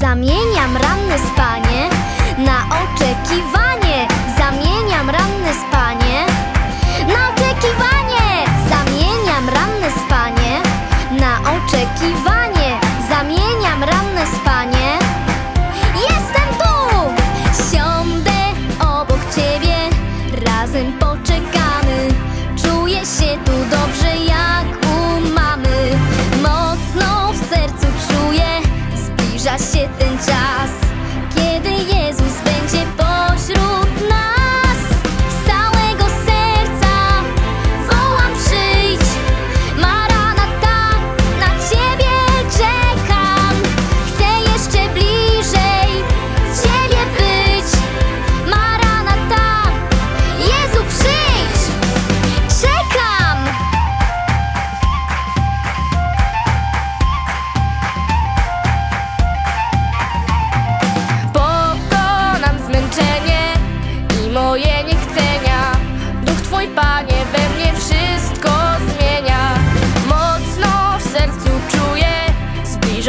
Zamieniam ranne spanie na oczekiwanie. Zamieniam ranne spanie na oczekiwanie. Zamieniam ranne spanie na oczekiwanie. Zamieniam ranne spanie. Jestem tu! Siądę obok ciebie, razem poczekamy. Czuję się tu dobrze jak zbliża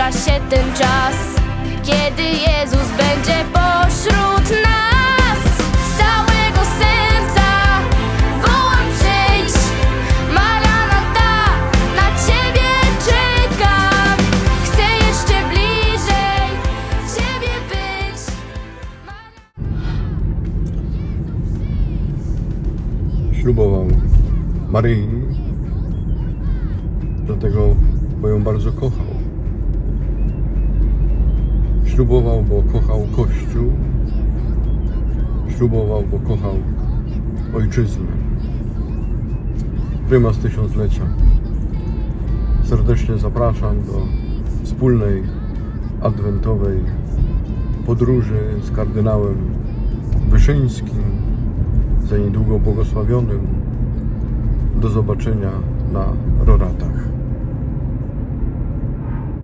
zbliża się ten czas, kiedy Jezus będzie pośród nas. Ślubował Maryi, dlatego bo ją bardzo kochał. Ślubował, bo kochał Kościół, ślubował, bo kochał ojczyznę. Prymas tysiąclecia. Serdecznie zapraszam do wspólnej adwentowej podróży z kardynałem Wyszyńskim, za niedługo błogosławionym. Do zobaczenia na roratach.